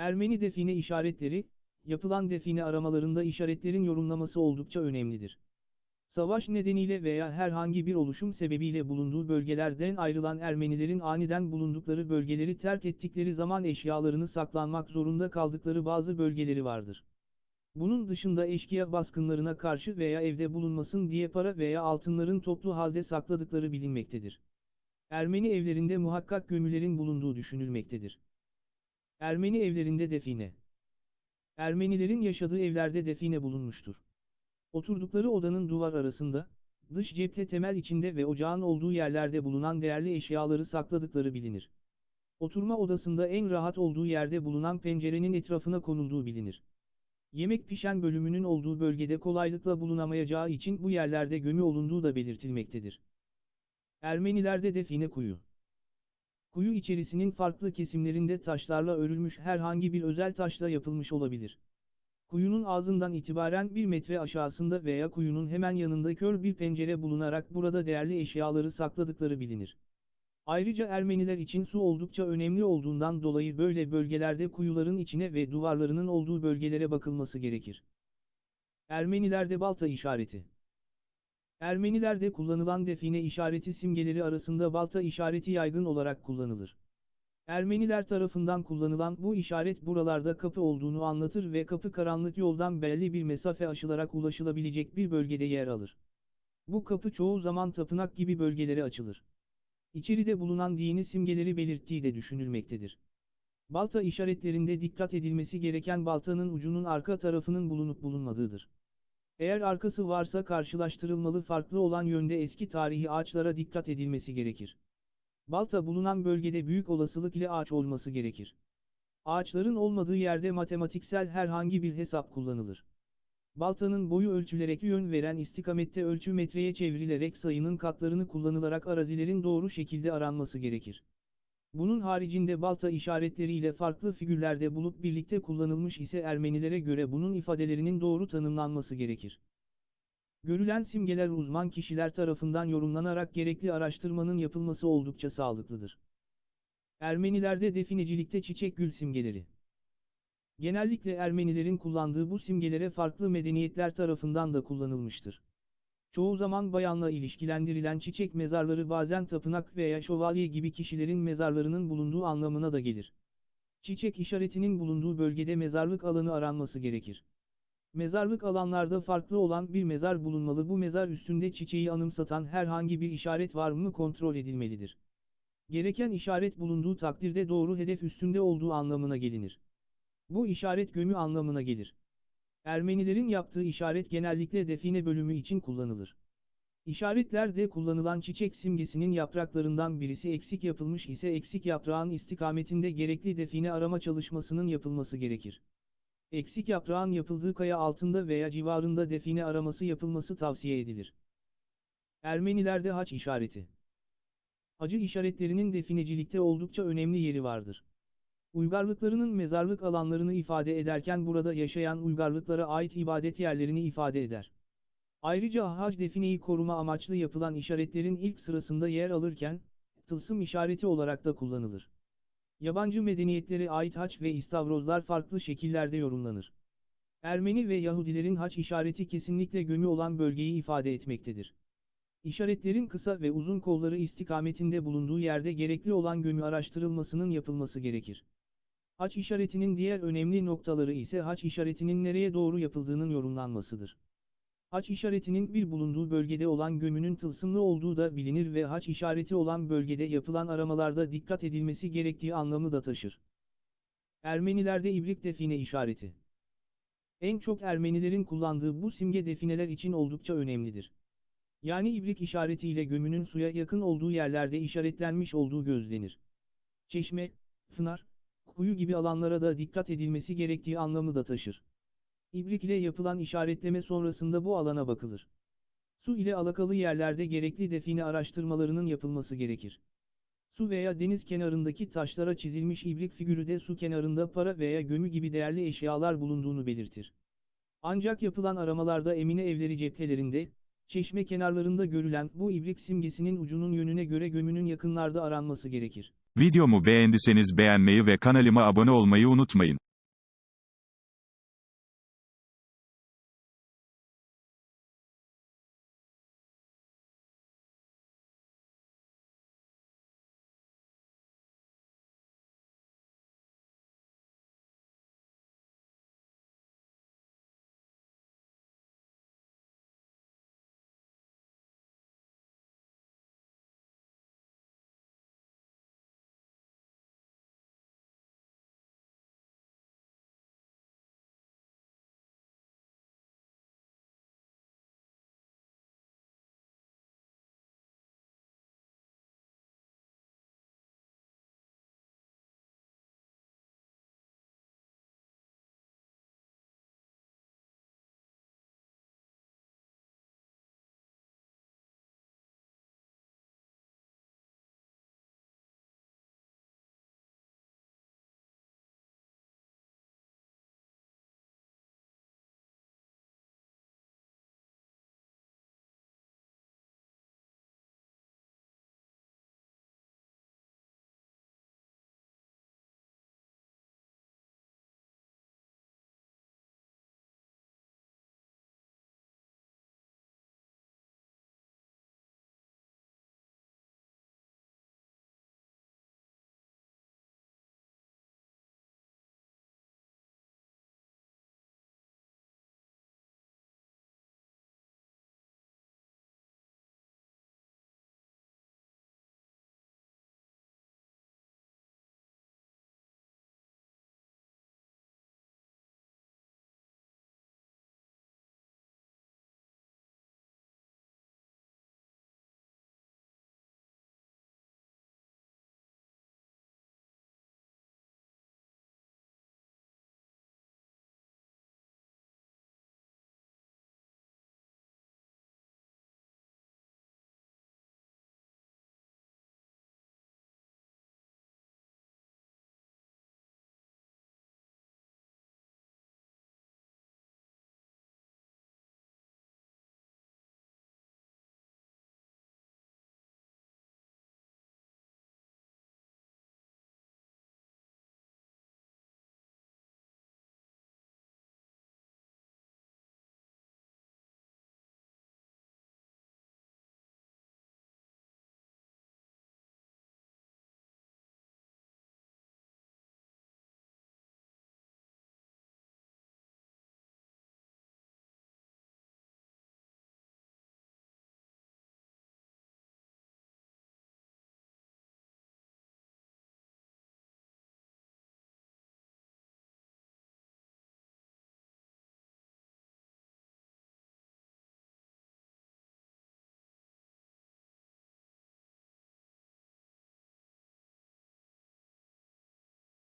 Ermeni define işaretleri, yapılan define aramalarında işaretlerin yorumlaması oldukça önemlidir. Savaş nedeniyle veya herhangi bir oluşum sebebiyle bulunduğu bölgelerden ayrılan Ermenilerin aniden bulundukları bölgeleri terk ettikleri zaman eşyalarını saklanmak zorunda kaldıkları bazı bölgeleri vardır. Bunun dışında eşkıya baskınlarına karşı veya evde bulunmasın diye para veya altınların toplu halde sakladıkları bilinmektedir. Ermeni evlerinde muhakkak gömülerin bulunduğu düşünülmektedir. Ermeni evlerinde define. Ermenilerin yaşadığı evlerde define bulunmuştur. Oturdukları odanın duvar arasında, dış cephe temel içinde ve ocağın olduğu yerlerde bulunan değerli eşyaları sakladıkları bilinir. Oturma odasında en rahat olduğu yerde bulunan pencerenin etrafına konulduğu bilinir. Yemek pişen bölümünün olduğu bölgede kolaylıkla bulunamayacağı için bu yerlerde gömü olunduğu da belirtilmektedir. Ermenilerde define kuyu. Kuyu içerisinin farklı kesimlerinde taşlarla örülmüş herhangi bir özel taşla yapılmış olabilir. Kuyunun ağzından itibaren bir metre aşağısında veya kuyunun hemen yanında kör bir pencere bulunarak burada değerli eşyaları sakladıkları bilinir. Ayrıca Ermeniler için su oldukça önemli olduğundan dolayı böyle bölgelerde kuyuların içine ve duvarlarının olduğu bölgelere bakılması gerekir. Ermenilerde balta işareti Ermenilerde kullanılan define işareti simgeleri arasında balta işareti yaygın olarak kullanılır. Ermeniler tarafından kullanılan bu işaret buralarda kapı olduğunu anlatır ve kapı karanlık yoldan belli bir mesafe aşılarak ulaşılabilecek bir bölgede yer alır. Bu kapı çoğu zaman tapınak gibi bölgelere açılır. İçeride bulunan dini simgeleri belirttiği de düşünülmektedir. Balta işaretlerinde dikkat edilmesi gereken baltanın ucunun arka tarafının bulunup bulunmadığıdır. Eğer arkası varsa karşılaştırılmalı farklı olan yönde eski tarihi ağaçlara dikkat edilmesi gerekir. Balta bulunan bölgede büyük olasılık ile ağaç olması gerekir. Ağaçların olmadığı yerde matematiksel herhangi bir hesap kullanılır. Baltanın boyu ölçülerek yön veren istikamette ölçü metreye çevrilerek sayının katlarını kullanılarak arazilerin doğru şekilde aranması gerekir. Bunun haricinde balta işaretleriyle farklı figürlerde bulup birlikte kullanılmış ise Ermenilere göre bunun ifadelerinin doğru tanımlanması gerekir. Görülen simgeler uzman kişiler tarafından yorumlanarak gerekli araştırmanın yapılması oldukça sağlıklıdır. Ermenilerde definecilikte çiçek gül simgeleri. Genellikle Ermenilerin kullandığı bu simgelere farklı medeniyetler tarafından da kullanılmıştır. Çoğu zaman bayanla ilişkilendirilen çiçek mezarları bazen tapınak veya şövalye gibi kişilerin mezarlarının bulunduğu anlamına da gelir. Çiçek işaretinin bulunduğu bölgede mezarlık alanı aranması gerekir. Mezarlık alanlarda farklı olan bir mezar bulunmalı bu mezar üstünde çiçeği anımsatan herhangi bir işaret var mı kontrol edilmelidir. Gereken işaret bulunduğu takdirde doğru hedef üstünde olduğu anlamına gelinir. Bu işaret gömü anlamına gelir. Ermenilerin yaptığı işaret genellikle define bölümü için kullanılır. İşaretlerde kullanılan çiçek simgesinin yapraklarından birisi eksik yapılmış ise eksik yaprağın istikametinde gerekli define arama çalışmasının yapılması gerekir. Eksik yaprağın yapıldığı kaya altında veya civarında define araması yapılması tavsiye edilir. Ermenilerde haç işareti. Hacı işaretlerinin definecilikte oldukça önemli yeri vardır. Uygarlıklarının mezarlık alanlarını ifade ederken burada yaşayan uygarlıklara ait ibadet yerlerini ifade eder. Ayrıca hac defineyi koruma amaçlı yapılan işaretlerin ilk sırasında yer alırken, tılsım işareti olarak da kullanılır. Yabancı medeniyetlere ait haç ve istavrozlar farklı şekillerde yorumlanır. Ermeni ve Yahudilerin haç işareti kesinlikle gömü olan bölgeyi ifade etmektedir. İşaretlerin kısa ve uzun kolları istikametinde bulunduğu yerde gerekli olan gömü araştırılmasının yapılması gerekir. Haç işaretinin diğer önemli noktaları ise haç işaretinin nereye doğru yapıldığının yorumlanmasıdır. Haç işaretinin bir bulunduğu bölgede olan gömünün tılsımlı olduğu da bilinir ve haç işareti olan bölgede yapılan aramalarda dikkat edilmesi gerektiği anlamı da taşır. Ermenilerde ibrik define işareti. En çok Ermenilerin kullandığı bu simge defineler için oldukça önemlidir. Yani ibrik işaretiyle gömünün suya yakın olduğu yerlerde işaretlenmiş olduğu gözlenir. Çeşme, pınar, kuyu gibi alanlara da dikkat edilmesi gerektiği anlamı da taşır. İbrik ile yapılan işaretleme sonrasında bu alana bakılır. Su ile alakalı yerlerde gerekli define araştırmalarının yapılması gerekir. Su veya deniz kenarındaki taşlara çizilmiş ibrik figürü de su kenarında para veya gömü gibi değerli eşyalar bulunduğunu belirtir. Ancak yapılan aramalarda Emine evleri cephelerinde, çeşme kenarlarında görülen bu ibrik simgesinin ucunun yönüne göre gömünün yakınlarda aranması gerekir. Videomu beğendiyseniz beğenmeyi ve kanalıma abone olmayı unutmayın.